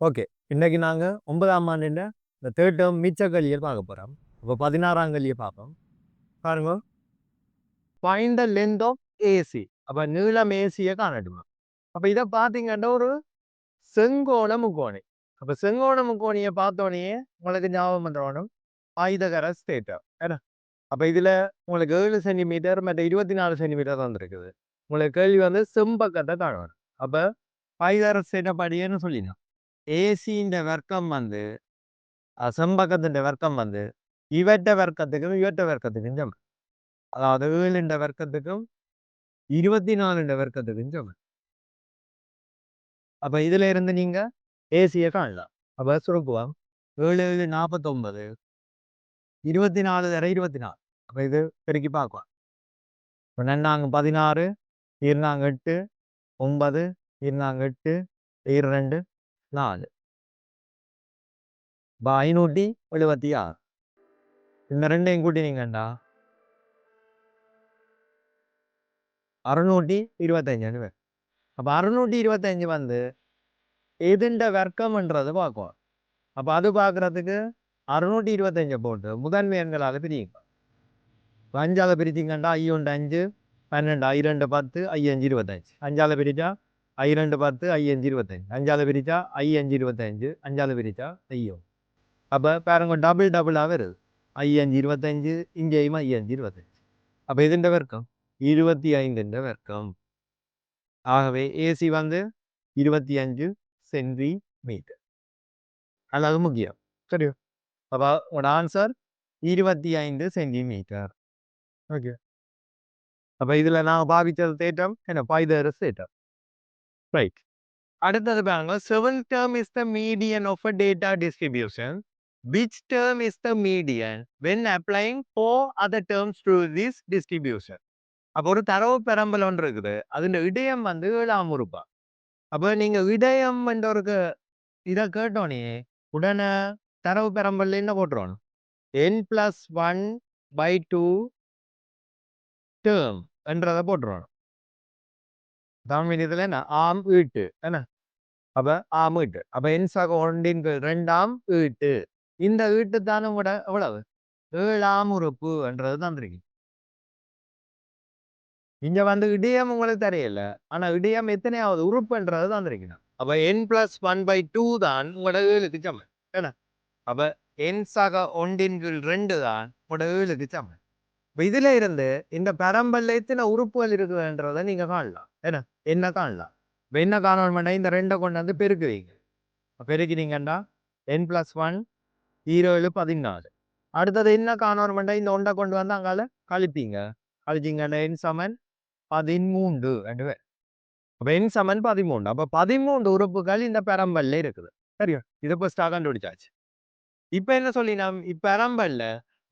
Okay. இன்றைக்கி நாங்கள் ஒன்பதாம் ஆண்டுன்ற இந்த தேர்ட் டேர்ம் மிச்ச கல்வியை பார்க்க போகிறோம் இப்போ பதினாறாம் கல்வியை பார்ப்போம். பாருங்க. Find the length of AC அப்போ நீளம் ஏசியை காணட்டுமா? அப்போ இதை பார்த்தீங்கன்னா ஒரு செங்கோண முக்கோணி. அப்போ செங்கோண முக்கோணியை பார்த்தோன்னே உங்களுக்கு ஞாபகம் பண்ணுறோம் ஆயுதகர ஸ்டேட்டர் ஏன்னா அப்போ இதில் உங்களுக்கு ஏழு சென்டிமீட்டர் மற்ற இருபத்தி நாலு சென்டிமீட்டர் வந்துருக்குது உங்களுக்கு கேள்வி வந்து செம்பக்கத்தை காணணும். அப்போ ஆயுதகர ஸ்டேட்டர் படியேன்னு சொல்லிடணும். ஏசின்ற வர்க்கம் வந்து அஹ் செம்பக்கத்தின் வர்க்கம் வந்து இவற்ற வர்க்கத்துக்கும் இவற்ற வர்க்கத்துக்கும் சமம் அதாவது ஏழுன்ற வர்க்கத்துக்கும் இருபத்தி நாலுன்ற வர்க்கத்துக்கும் சமம் அப்ப இதுல இருந்து நீங்க ஏசியை காணலாம். அப்ப சுருக்குவோம் ஏழு ஏழு நாற்பத்தொன்பது இருபத்தி நாலு தர இருபத்தி நாலு அப்ப இது பெருக்கி பார்க்கலாம். இப்போ நன்னாங்க பதினாறு இருந்தாங்க எட்டு ஒன்பது இருந்தாங்க எட்டு இரண்டு நாலு இப்போ ஐநூற்றி எழுபத்தி ஆறு இந்த ரெண்டையும் கூட்டினீங்கண்டா. அறுநூற்றி இருபத்தஞ்சுன்னு வரும் அப்போ அறுநூற்றி இருபத்தஞ்சு வந்து எதுண்ட வர்க்கம்ன்றது பார்க்குவோம் அப்போ அது பார்க்குறதுக்கு அறுநூற்றி இருபத்தஞ்சை போட்டு முதன்மை எண்களால் பிரியுங்க இப்போ அஞ்சால பிரிச்சிங்கண்டா ஐயொண்டு அஞ்சு பன்னெண்டு ஐரெண்டு பத்து ஐயஞ்சு இருபத்தஞ்சு அஞ்சால பிரிச்சா ஐ ரெண்டு பத்து ஐ அஞ்சு இருபத்தஞ்சு அஞ்சால பிரிச்சா ஐ அஞ்சு இருபத்தஞ்சு அஞ்சால பிரிச்சா ஐயோ. அப்போ பாருங்க டபுள் டபுளாக வருது. ஐ அஞ்சு இருபத்தஞ்சு இங்கேயும் ஐ அஞ்சு இருபத்தஞ்சு அப்போ இதுன்ற வர்க்கம்? இருபத்தி ஐந்துன்ற வர்க்கம். ஆகவே ஏசி வந்து இருபத்தி அஞ்சு சென்டி மீட்டர். அதாவது முக்கியம். சரியோ. அப்போ உங்களோட ஆன்சர் இருபத்தி ஐந்து சென்டிமீட்டர் ஓகே. அப்போ இதில் நான் பாவிச்சது தேட்டம் என்ன? பாய்தரஸ் தேட்டம் ரைட் அடுத்தது பாருங்க seven term is the median of a data distribution which term is the median when applying four other terms to this distribution அப்போ ஒரு தரவு பெரம்பல் ஒன்று இருக்குது அதில் இடையம் வந்து ஏழாம் உறுப்பா அப்போ நீங்கள் இடையம் என்ற ஒரு இதை கேட்டோனே உடனே தரவு பெரம்பல் என்ன போட்டுருவோம் n plus one by two term என்றதை போட்டுருவோம் தமிழ் என்ன ஆம் ஈட்டு என்ன அப்ப ஆம் ஈட்டு அப்ப என் சக ஒன்றின் கீழ் ரெண்டாம் ஈட்டு இந்த ஈட்டு தானே கூட எவ்வளவு ஏழாம் உறுப்பு என்றது தந்திருக்கு இங்க வந்து இடியம் உங்களுக்கு தெரியல ஆனா இடியம் எத்தனையாவது உறுப்புன்றது தந்திருக்கணும் அப்ப n plus one by two தான் உங்களோட ஏழுக்கு சமன் என்ன அப்ப என் சக ஒன்றின் கீழ் ரெண்டு தான் உங்களோட ஏழுக்கு சமன் இதுல இருந்து இந்த பெரம்பல்ல எத்தனை உறுப்புகள் இருக்குதுன்றதை நீங்க காணலாம் என்ன என்ன காணலாம்? இப்போ என்ன காணணும்னா இந்த ரெண்டை கொண்டு வந்து பெருக்குவீங்க பெருக்கினீங்கன்னா என் ப்ளஸ் ஒன் ஈரோடு பதினாலு. அடுத்தது என்ன காணணும்னா இந்த ஒன்றை கொண்டு வந்து அங்கால கழிப்பீங்க. கழிச்சிங்கன்னா என் சமன் பதிமூன்று ரெண்டு பேர். அப்போ என் சமன் பதிமூன்று. அப்போ பதிமூன்று உறுப்புகள் இந்த பெரம்பல்ல இருக்குது. சரியா? இதை ஃபஸ்ட்டாக கண்டுபிடிச்சாச்சு. இப்போ என்ன சொல்லினா இப்பெரம்பல்ல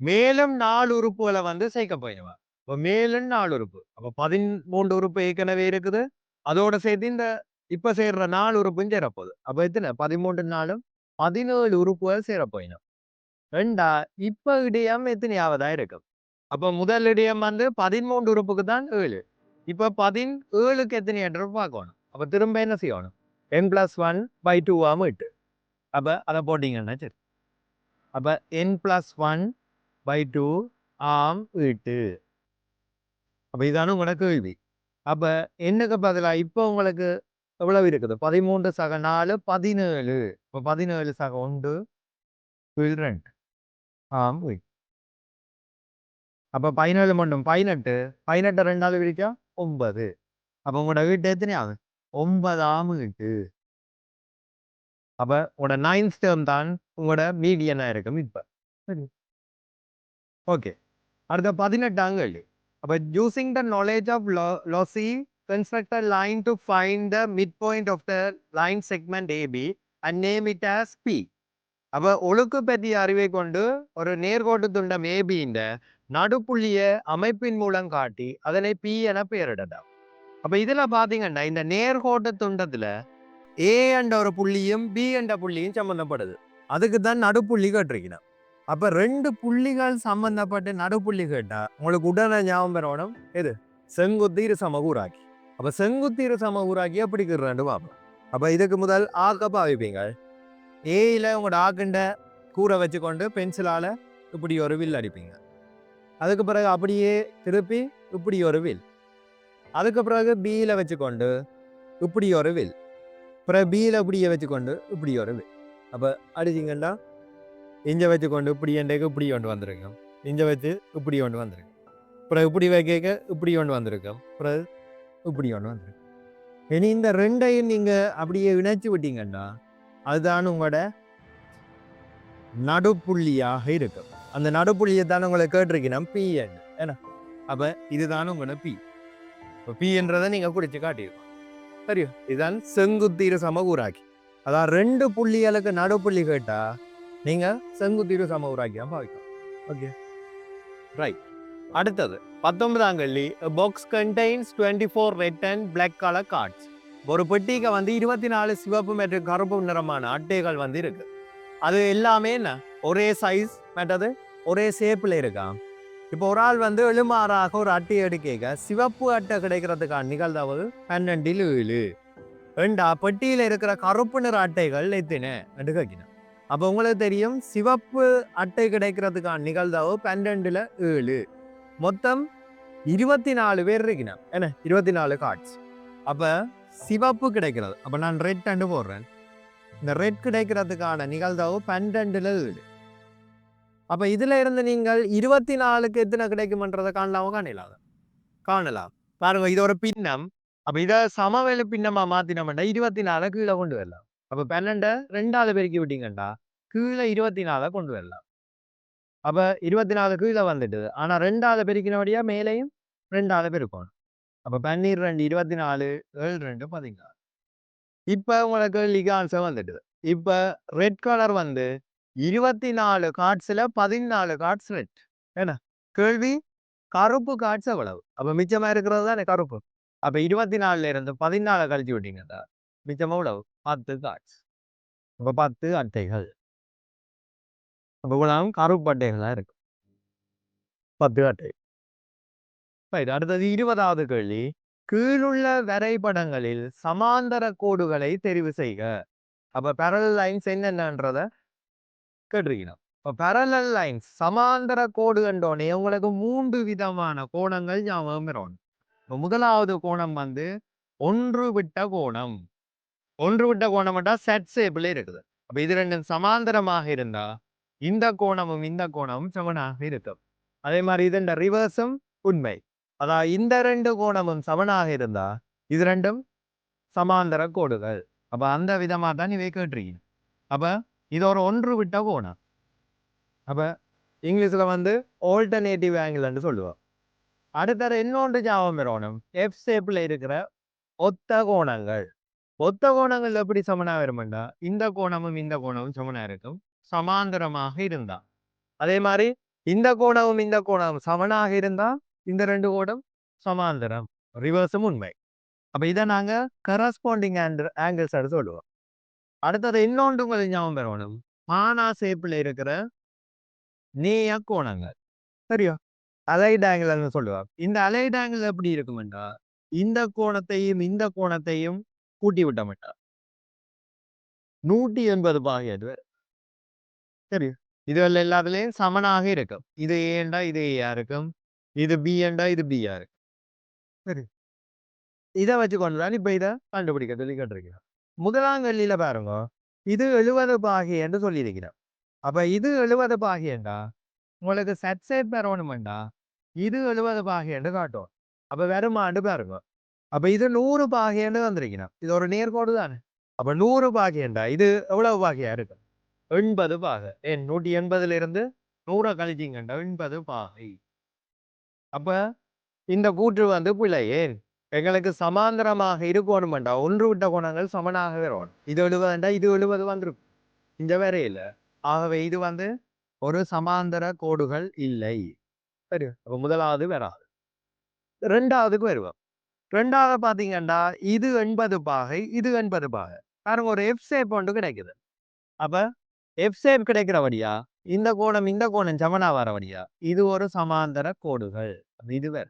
மேலும் நாலு உறுப்புகளை வந்து சேர்க்க போயிடுவா இப்போ மேலும் நாலு உறுப்பு. அப்போ பதிமூன்று உறுப்பு ஏற்கனவே இருக்குது. அதோட சேர்த்து இந்த இப்ப சேர்ற நாலு உறுப்பும் சேரப்போகுது அப்ப எத்தனை? பதிமூன்று நாளும் பதினேழு உறுப்புகள் சேரப்போயினும் ரெண்டா? இப்ப இடையம் எத்தனையாவதா இருக்கும்? அப்ப முதல் இடையம் வந்து பதிமூன்று உறுப்புக்கு தான் ஏழு. இப்ப பதின் ஏழுக்கு எத்தனை என்று பார்க்கணும். அப்ப திரும்ப என்ன செய்யணும்? N plus one by two டூவாம எட்டு. அப்ப அதை போட்டீங்கன்னா சரி. அப்ப n plus one by two ஆம் எட்டு. அப்ப இதான உங்களோட கேள்வி. அப்ப என்னக்கு பதிலா இப்போ உங்களுக்கு எவ்வளவு இருக்குது? பதிமூன்று சக நாலு பதினேழு. இப்போ பதினேழு சக ஒன்று ரெண்டு. ஆம் அப்ப பதினேழு மட்டும் பதினெட்டு. பதினெட்டு ரெண்டாவது பிரிச்சா ஒன்பது. அப்ப உங்களோட வீட்டு எத்தனை ஆகுது ஒன்பதாம் வீட்டு. அப்ப உங்களோட நைன்த் டேர்ம் தான் உங்களோட மீடியனா இருக்கும் இப்ப. சரி. ஓகே. அடுத்த பதினெட்டாம் கேள்வி அப்போ using the knowledge of lo- lossy construct a line to find the midpoint of the line segment AB and name it as P. அப்ப ஒழுக்கு பற்றிய அறிவை கொண்டு ஒரு நேர்கோட்டு துண்டம் ஏபியின் நடுப்புள்ளிய அமைப்பின் மூலம் காட்டி அதனை பி என பெயரிடலாம். அப்போ இதில் பார்த்தீங்கன்னா இந்த நேர்கோட்டு துண்டத்தில் ஏ என்ற ஒரு புள்ளியும் பி என்ற புள்ளியும் சம்மந்தப்படுது அதுக்கு தான் நடுப்புள்ளி கேட்டிருக்கணும் அப்ப ரெண்டு புள்ளிகள் சம்பந்தப்பட்ட நடுப்புள்ளி கேட்டா உங்களுக்கு உடனே ஞாபகம் பெறணும் எது? செங்குத்தீர் சம சமகூராக்கி அப்ப செங்குத்தீர் சம சமகூராக்கி எப்படி ரெண்டு பார்ப்போம். அப்ப இதுக்கு முதல் ஆக்க பாவிப்பீங்க ஏயில் உங்களோட ஆக்குண்ட கூரை வச்சுக்கொண்டு பென்சிலால் இப்படி ஒரு வில் அடிப்பீங்க. அதுக்கு பிறகு அப்படியே திருப்பி இப்படி ஒரு வில். அதுக்கு பிறகு பியில வச்சுக்கொண்டு இப்படி ஒரு வில். பிறகு பியில இப்படியே வச்சுக்கொண்டு இப்படி ஒரு வில். அப்போ அடிச்சிங்கன்னா இஞ்ச வச்சுக்கொண்டு இப்படி என்றைக்கு இப்படி கொண்டு வந்திருக்கோம். இஞ்சை வச்சு இப்படி கொண்டு வந்திருக்கோம். அப்புறம் இப்படி வைக்க இப்படி கொண்டு வந்திருக்கோம். அப்புறம் இப்படி கொண்டு வந்திருக்கோம். இனி இந்த ரெண்டையும் நீங்கள் அப்படியே இணைச்சு விட்டீங்கன்னா அதுதான் உங்களோட நடுப்புள்ளியாக இருக்கும். அந்த நடுப்புள்ளியை தான் உங்களை கேட்டிருக்கணும்? பி ஏன்னா அப்போ இதுதான் உங்களோட பி இப்போ பின்றதை நீங்கள் குடிச்சு காட்டியிருக்கோம் சரியா? இதுதான் செங்குத்தீர சமகூராக்கி அதான் ரெண்டு புள்ளிகளுக்கு நடுப்புள்ளி கேட்டால் நீங்கள் செங்குத்தீர சம தான் பாவிக்கலாம் ஓகே. ரைட் அடுத்தது பத்தொன்பதாம் கல்லி box contains twenty four red and black colour cards ஒரு பெட்டிக்கு வந்து இருபத்தி நாலு சிவப்பு மற்றும் கருப்பு நிறமான அட்டைகள் வந்து இருக்கு. அது எல்லாமே என்ன? ஒரே சைஸ் மற்றது ஒரே ஷேப்பில் இருக்கா? இப்போ ஒரு ஆள் வந்து எழுமாறாக ஒரு அட்டை எடுக்க சிவப்பு அட்டை கிடைக்கிறதுக்கான நிகழ்தாவது பன்னெண்டில் ஏழு. ரெண்டா பெட்டியில் இருக்கிற கருப்பு நிற அட்டைகள் எத்தனை? என்று அப்போ உங்களுக்கு தெரியும் சிவப்பு அட்டை கிடைக்கிறதுக்கான நிகழ்தாவு பன்னெண்டில் ஏழு. மொத்தம் இருபத்தி நாலு பேர் இருக்கணும் என்ன? இருபத்தி நாலு கார்ட்ஸ் அப்போ சிவப்பு கிடைக்கிறது. அப்போ நான் ரெட் அண்டு போடுறேன். இந்த ரெட் கிடைக்கிறதுக்கான நிகழ்தகவு பன்னெண்டில் ஏழு. அப்போ இதில் இருந்து நீங்கள் இருபத்தி நாலுக்கு எத்தனை கிடைக்குமன்றதை காணலாமோ? காணலாம்? காணலாம். பாருங்க இது ஒரு பின்னம். அப்போ இதை சமவெளி பின்னமாக மாற்றினோம்னா இருபத்தி நாலு கீழே கொண்டு வரலாம். அப்போ பன்னெண்டை ரெண்டாவது பெருக்கி விட்டீங்கண்டா கீழே இருபத்தி நாலை கொண்டு வரலாம். அப்போ இருபத்தி நாலு கீழே வந்துட்டுது ஆனால் ரெண்டாவது பெருக்கினபடியா மேலேயும் ரெண்டாவது பெருக்கணும். அப்போ பன்னீர் ரெண்டு இருபத்தி நாலு ஏழு ரெண்டு பதினாலு இப்போ உங்களுக்கு லீக் ஆன்சர் வந்துட்டுது. இப்போ ரெட் கலர் வந்து இருபத்தி நாலு கார்ட்ஸில் பதினாலு கார்ட்ஸ் ரெட் என்ன கேள்வி கருப்பு கார்ட்ஸ் எவ்வளவு? அப்போ மிச்சமாக இருக்கிறது தானே கருப்பு. அப்போ இருபத்தி நாலுல இருந்து பதினாலு கழிச்சு விட்டீங்கடா மிச்சமாக எவ்வளவு? பத்து காட்ஸ் அப்போ பத்து அட்டைகள். அப்போ இவ்வளவு கருப்பு அட்டைகளாக இருக்கு பத்து அட்டை. ரைட் அடுத்தது இருபதாவது கேள்வி. கீழுள்ள வரைபடங்களில் சமாந்தர கோடுகளை தெரிவு செய்க. அப்போ பேரல் லைன்ஸ் என்னென்னன்றத கேட்டிருக்கணும் இப்போ பேரலல் லைன்ஸ் சமாந்தர கோடு கண்டோடனே உங்களுக்கு மூன்று விதமான கோணங்கள் ஞாபகம் வரணும் இப்போ முதலாவது கோணம் வந்து ஒன்று விட்ட கோணம். ஒன்று விட்ட கோணம்டா செட் சேப்பில் இருக்குது. அப்போ இது ரெண்டும் சமாந்தரமாக இருந்தா இந்த கோணமும் இந்த கோணமும் சமனாக இருக்கும். அதே மாதிரி இதன் ரிவர்ஸும் உண்மை. அதான் இந்த ரெண்டு கோணமும் சமனாக இருந்தா இது ரெண்டும் சமாந்தர கோடுகள். அப்ப அந்த விதமா தான் இவை கேட்டிருக்கீங்க. அப்ப இது ஒரு ஒன்று விட்ட கோணம். அப்ப இங்கிலீஷ்ல வந்து ஆல்டர்னேட்டிவ் ஆங்கிள்னு சொல்லுவோம். அடுத்தது இன்னொன்று ஞாபகம் பெறணும் எஃப் ஷேப்பில் இருக்கிற ஒத்த கோணங்கள். ஒத்த கோணங்கள் எப்படி சமனா வரும்னா இந்த கோணமும் இந்த கோணமும் சமனா இருக்கும். சமாந்தரமாக இருந்தா. அதே மாதிரி இந்த கோணமும் இந்த கோணமும் சமனாக இருந்தா இந்த ரெண்டு கோணம் சமாந்தரம் ரிவர்ஸும் உண்மை. அப்ப இதை நாங்க கரஸ்பாண்டிங் ஆங்கிள்ஸ் எடுத்து சொல்லுவோம். அடுத்தது இன்னொன்று உங்களுக்கு ஞாபகம் பெறணும் மானா சேப்பில் இருக்கிற நேய கோணங்கள். சரியா? அலைட் ஆங்கிள்னு சொல்லுவாங்க. இந்த அலைட் ஆங்கிள் எப்படி இருக்குமெண்டா? இந்த கோணத்தையும் இந்த கோணத்தையும் கூட்டி விட்ட மாட்டா. நூற்றி எண்பது பாகையது சரி. இதுல எல்லாத்துலயும் சமனாக இருக்கும். இது ஏண்டா இது ஏயா இருக்கும். இது பி ஏண்டா இது பியா இருக்கு சரி. இதை வச்சு கொண்டு தான் இப்போ இதை கண்டுபிடிக்க சொல்லி கேட்டிருக்கிறோம் முதலாம் கல்லியில் பாருங்க. இது எழுபது பாகி என்று சொல்லியிருக்கிறோம் அப்போ இது எழுபது பாகியண்டா உங்களுக்கு செட் சைட் பெறணுமெண்டா? இது எழுபது பாகி என்று காட்டும் அப்போ வெறுமாண்டு பாருங்க. அப்போ இது நூறு பாகியன்னு வந்திருக்கணும். இது ஒரு நேர்கோடு தானே? அப்போ நூறு பாகியண்டா இது எவ்வளவு பாகியா இருக்கு எண்பது பாகை. ஏன் நூற்றி எண்பதுல இருந்து நூறை கழிச்சிங்கண்டா எண்பது பாகை. அப்ப இந்த கூற்று வந்து பிழை ஏன்? எங்களுக்கு சமாந்தரமாக இருக்கணுமெண்டா. ஒன்று விட்ட கோணங்கள் சமனாக வரணும் இது எழுபதுண்டா இது எழுபது வந்திருக்கும். இந்த வேறையில் ஆகவே இது வந்து ஒரு சமாந்தர கோடுகள் இல்லை. சரி அப்போ முதலாவது வராது. ரெண்டாவதுக்கு வருவோம். ரெண்டாவது பார்த்தீங்கன்னா இது எண்பது பாகை இது எண்பது பாகை. பாருங்க ஒரு எஃப் ஷேப் ஒன்று கிடைக்குது. அப்ப எஃப் ஷேப் கிடைக்கிறபடியா இந்த கோணம் இந்த கோணம் சமனா வரபடியா இது ஒரு சமாந்தர கோடுகள். இது வேற.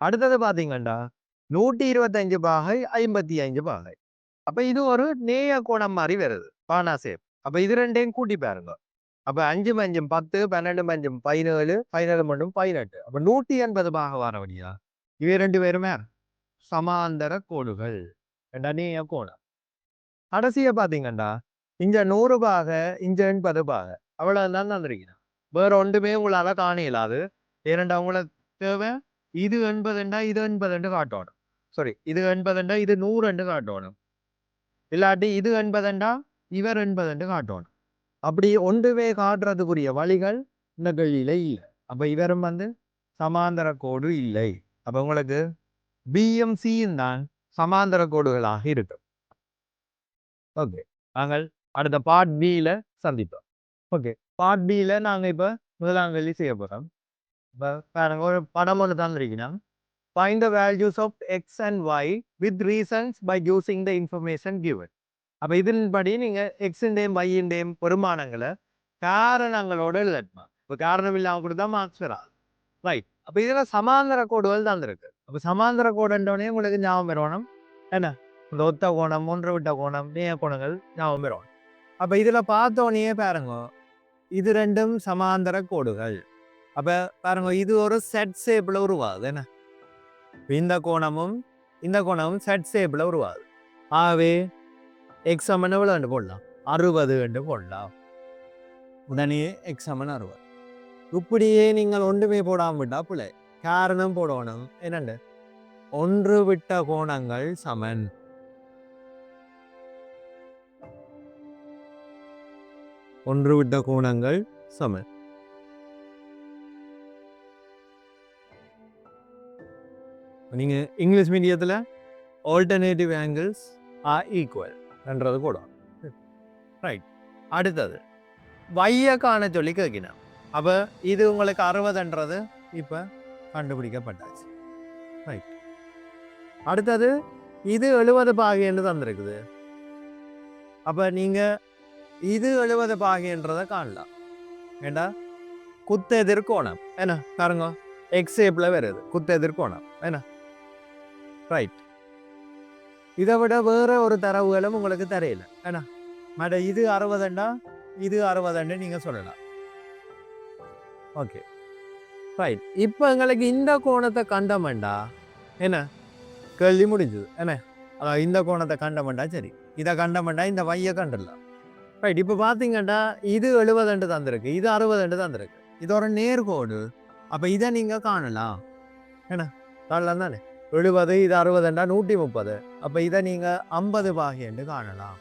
அடுத்தது பார்த்தீங்கன்னா நூற்றி இருபத்தஞ்சு பாகை ஐம்பத்தி அஞ்சு பாகை. அப்ப இது ஒரு நேய கோணம் மாதிரி வருது பானா சேப் அப்ப இது ரெண்டையும் கூட்டி பாருங்க. அப்ப அஞ்சு மஞ்சும் பத்து பன்னெண்டு மஞ்சும் பதினேழு பதினேழு மண்டும் பதினெட்டு. அப்போ நூற்றி எண்பது பாக வர வழியா இவை ரெண்டு பேருமே சமாந்தர கோடுகள். ரெண்டா நேய கோணம் கடைசியை பார்த்தீங்கன்னா இங்க நூறு பாக இங்க எண்பது பாக அவ்வளோதான் தந்திருக்கிறேன். வேற ஒன்றுமே உங்களால காண இயலாது. ஏனண்டா உங்களை தேவை இது எண்பதுண்டா இது எண்பதுண்டு காட்டணும். சாரி இது எண்பதுண்டா இது நூறுண்டு காட்டணும். இல்லாட்டி இது எண்பதுண்டா இவர் எண்பதுண்டு காட்டணும். அப்படி ஒன்றுமே காட்டுறதுக்குரிய வழிகள் இந்த கேள்வியில இல்லை. அப்ப இவரும் வந்து சமாந்தர கோடு இல்லை. அப்ப உங்களுக்கு பிஎம்சியும் தான் சமாந்தர கோடுகளாக இருக்கும் ஓகே நாங்கள் அடுத்த பார்ட் பியில் சந்திப்போம் ஓகே பார்ட் பியில் நாங்கள் இப்போ முதலாம் கேள்வி செய்ய போகிறோம் இப்போ பாருங்க ஒரு படம் ஒன்று தந்திருக்கீங்கன்னா fine the values of X and Y with reasons by using the information given. அப்போ இதன்படி நீங்கள் எக்ஸின்டேயும் ஒய்யின்டேயும் பெருமானங்களை காரணங்களோட எழுதட்டுமா இப்போ காரணம் இல்லாமல் கூட தான் மார்க்ஸ் வராது ரைட் அப்போ இதில் சமாந்தர கோடுகள் தான் இருக்கு. அப்போ சமாந்தர கோடுன்றவனே உங்களுக்கு ஞாபகம் வரணும் என்ன? இந்த ஒத்த கோணம் மூன்று விட்ட கோணம் நேய கோணங்கள் ஞாபகம் வரணும் அப்போ இதில் பார்த்தோன்னே பாருங்க இது ரெண்டும் சமாந்தர கோடுகள். அப்போ பாருங்க இது ஒரு செட் ஷேப்பில் உருவாகுது. என்ன? இந்த கோணமும் இந்த கோணமும் செட் ஷேப்பில் உருவாகுது. ஆகவே எக்ஸ் சமன் எவ்வளோ போடலாம். அறுபது ரெண்டு போடலாம். உடனே எக்ஸ் அறுபது. இப்படியே நீங்கள் ஒன்றுமே போடாமல் விட்டா பிள்ளை காரணம் போடணும். என்னண்டு? ஒன்று விட்ட கோணங்கள் சமன். ஒன்று விட்ட கோணங்கள் சமன். நீங்க இங்கிலீஷ் மீடியத்தில் ஆல்டர்னேட்டிவ் ஆங்கிள்ஸ் ஆர் ஈக்குவல் என்றது போடும் ரைட் அடுத்தது. வைய காண சொல்லி கேட்கணும் அப்போ இது உங்களுக்கு அறுபதுன்றது இப்போ கண்டுபிடிக்கப்பட்டாச்சு. ரைட் அடுத்தது இது எழுபது பாகைன்னு தந்திருக்குது. அப்போ நீங்கள் இது எழுபது பாகைன்றதை காணலாம். ஏண்டா? குத்தெதிர் கோணம். என்ன? பாருங்க. எக்ஸேப்பில் வருது. குத்தெதிர் கோணம். என்ன? ரைட் இதை விட வேற ஒரு தரவுகளும் உங்களுக்கு தெரியல. ஏன்னா மேடம் இது அறுபதுண்டா இது அறுபதுண்டு நீங்கள் சொல்லலாம். ஓகே ரைட் இப்போ எங்களுக்கு இந்த கோணத்தை கண்டமண்டா என்ன? கேள்வி முடிஞ்சது. என்ன? இந்த கோணத்தை கண்டமண்டா சரி. இதை கண்டமண்டா இந்த வைய கண்டுடலாம். ரைட் இப்போ பார்த்தீங்கன்னா இது எழுபதுண்டு தந்திருக்கு இது அறுபதுண்டு தந்திருக்கு. இது ஒரு நேர்கோடு. அப்போ இதை நீங்கள் காணலாம். என்ன? காணலாம் தானே? எழுபது இது அறுபதுண்டா நூற்றி முப்பது. அப்போ இதை நீங்கள் ஐம்பது பாகியண்டு காணலாம்.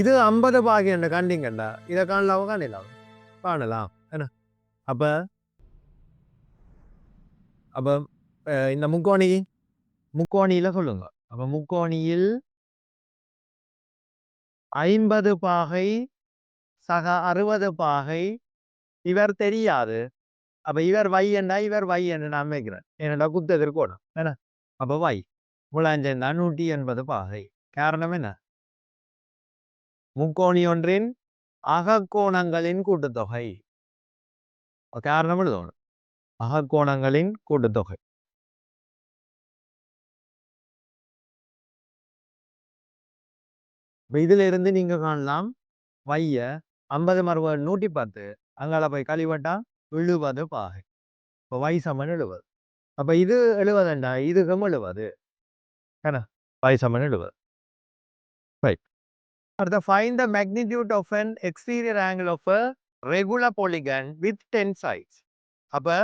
இது ஐம்பது பாகியண்டு கண்டிங்கண்டா. இதை காணலாம் காணலாம்? காணலாம். அப்போ அப்போ அஹ், இந்த முக்கோணி? முக்கோணியில் சொல்லுங்க. அப்போ முக்கோணியில் ஐம்பது பாகை சக அறுபது பாகை இவர் தெரியாது. அப்ப இவர் வை என்ன இவர் வை என்ன நான் வைக்கிறேன். என்னடா குத்தெதிர் கோணம் என்ன? அப்ப வை முலாஞ்சந்தா நூற்றி எண்பது பாகை. காரணம் என்ன? முக்கோணி ஒன்றின் அகக்கோணங்களின் கூட்டுத்தொகை. காரணம் எழுதணும் அகக்கோணங்களின் கூட்டுத்தொகை. இதுல இருந்து நீங்க காணலாம் வைய ஐம்பது மறுபது நூற்றி பத்து அங்கால போய் கழிவட்டா எழுபது பாகை. இப்போ வை சமன் எழுபது. அப்ப இது எழுபதுண்டா இதுக்கும் எழுபது. என்ன வை சமன் எழுபது. ரைட் அடுத்த fine the magnitude of an exterior angle of a regular polygon with ten sides அப்போ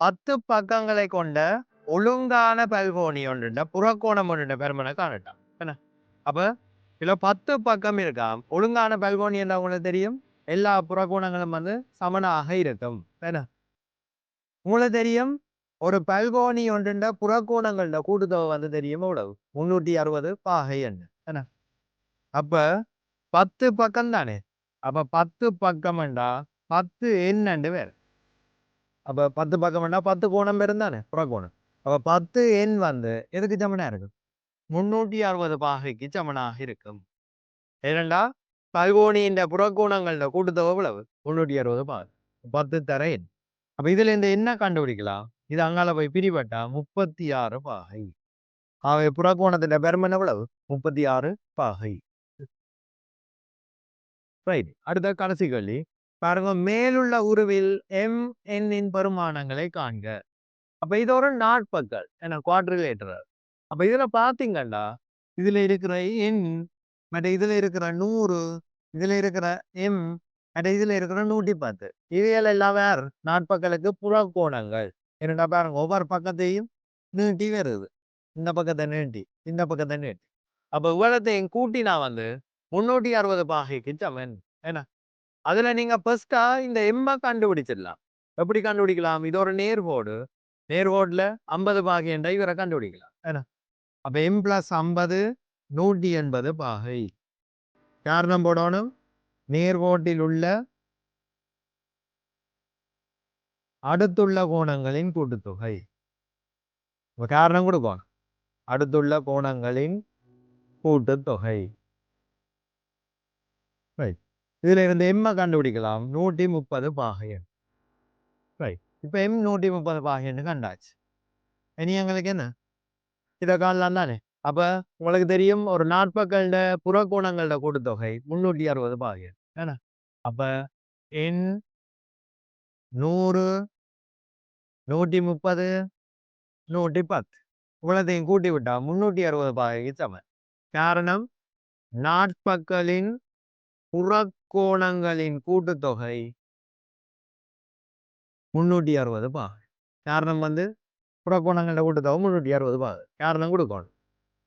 பத்து பக்கங்களை கொண்ட ஒழுங்கான பல்கோணி ஒன்றுண்ட புறக்கோணம் ஒன்றுண்ட பெருமனை காணட்டான் என்ன? அப்போ இதில் பத்து பக்கம் இருக்காம் ஒழுங்கான பல்கோணி என்ன உங்களுக்கு தெரியும்? எல்லா புறக்கோணங்களும் வந்து சமனாக இருக்கும். என்ன? உங்களுக்கு தெரியும்? ஒரு பல்கோணி ஒன்றுண்ட புறக்கோணங்களோட கூட்டுத்தொகை வந்து தெரியும் எவ்வளவு? முன்னூற்றி அறுபது பாகை என்ன என்ன? அப்போ பத்து பக்கம் தானே அப்ப பத்து பக்கம்டா பத்து என்னண்டு பேர் அப்ப பத்து பக்கம்டா பத்து கோணம் பேரும் தானே? புறக்கோணம். அப்ப பத்து எண் வந்து எதுக்கு சமனா இருக்கும்? முன்னூற்றி அறுபது பாகைக்கு சமனாக இருக்கும். ஏனண்டா பல்கோணியின் புறக்கோணங்களோட கூட்டுத்தொகை எவ்வளவு? முன்னூற்றி அறுபது பாகை. பத்து தர எண். அப்ப இதுல இந்த என்ன கண்டுபிடிக்கலாம். இது அங்கால போய் பிரிபட்டா முப்பத்தி ஆறு பாகை. அவை புறக்கோணத்தின் பெருமன் எவ்வளவு? முப்பத்தி ஆறு பாகை. ரைட் அடுத்த கடைசி கேள்வி. பாருங்க மேலுள்ள உருவில் எம் எண்ணின் பெருமானங்களை காண்க. அப்ப இது ஒரு நாட்பக்கள் என்ன குவாட்ரிலேட்டர் அப்ப இதுல பாத்தீங்கன்னா இதுல இருக்கிற எண் மற்ற இதுல இருக்கிற நூறு இதுல இருக்கிற எம் மற்ற இதுல இருக்கிற நூற்றி பத்து இவைகள் எல்லாம் வேற நாட்பக்களுக்கு புறக்கோணங்கள் என்னடா பாருங்க ஒவ்வொரு பக்கத்தையும் நீட்டி வருது. இந்த பக்கத்தை நீட்டி இந்த பக்கத்தை நீட்டி. அப்ப இவ்வளத்தையும் கூட்டி நான் வந்து முன்னூற்றி அறுபது பாகைக்கு சமன் என்ன? அதுல நீங்க ஃபர்ஸ்டா இந்த எம்மை கண்டுபிடிச்சிடலாம். எப்படி கண்டுபிடிக்கலாம்? இது ஒரு நேர்கோடு நேர்கோடில் ஐம்பது பாகை என்ற இவரை கண்டுபிடிக்கலாம். என்ன? அப்போ எம் பிளஸ் ஐம்பது நூற்றி எண்பது பாகை. காரணம் போடணும்? நேர்கோட்டில் உள்ள அடுத்துள்ள கோணங்களின் கூட்டுத்தொகை. காரணம் கொடுக்கணும். அடுத்துள்ள கோணங்களின் கூட்டுத்தொகை. இதுல இருந்து எம்ம கண்டுபிடிக்கலாம். நூற்றி முப்பது பாகையன் ரைட் இப்ப எம் நூற்றி முப்பது பாகையன்னு கண்டாச்சு இனி எங்களுக்கு என்ன? இதை காணலாம் தானே? அப்ப உங்களுக்கு தெரியும் ஒரு நாட்பக்களோட புறக்கோணங்களோட கூட்டுத்தொகை முன்னூற்றி அறுபது பாகையன் என்ன? அப்ப என் நூறு நூற்றி முப்பது நூற்றி பத்து இவ்வளத்தையும் கூட்டி விட்டா முன்னூற்றி அறுபது பாகைக்கு சமன் காரணம் நாட்பக்களின் முக்கோணங்களின் கூட்டுத்தொகை முன்னூற்றி அறுபது பாகை காரணம் வந்து புறக்கோணங்கள கூட்டுத்தொகை முன்னூற்றி அறுபது பாகை காரணம் கொடுக்கணும்.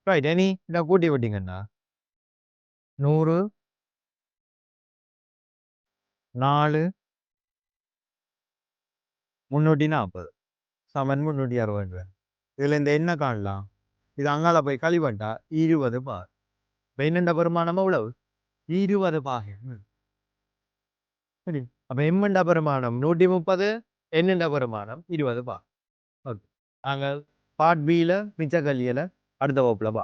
ரைட் எனி இதை கூட்டி விட்டீங்கன்னா நூறு நாலு முன்னூற்றி நாற்பது சமன் முன்னூற்றி அறுபது இதில் இந்த என்ன காணலாம். இது அங்கால போய் கழிவட்டா இருபது பார் இப்போ பெருமானம் எவ்வளவு இருபது பாகை அப்போ எம்மண்ட பெருமானம் நூற்றி முப்பது என்னென்ன பெருமானம் இருபது பா ஓகே நாங்கள் பார்ட் பியில் மிச்ச கல்வியில் அடுத்த வகுப்புல பா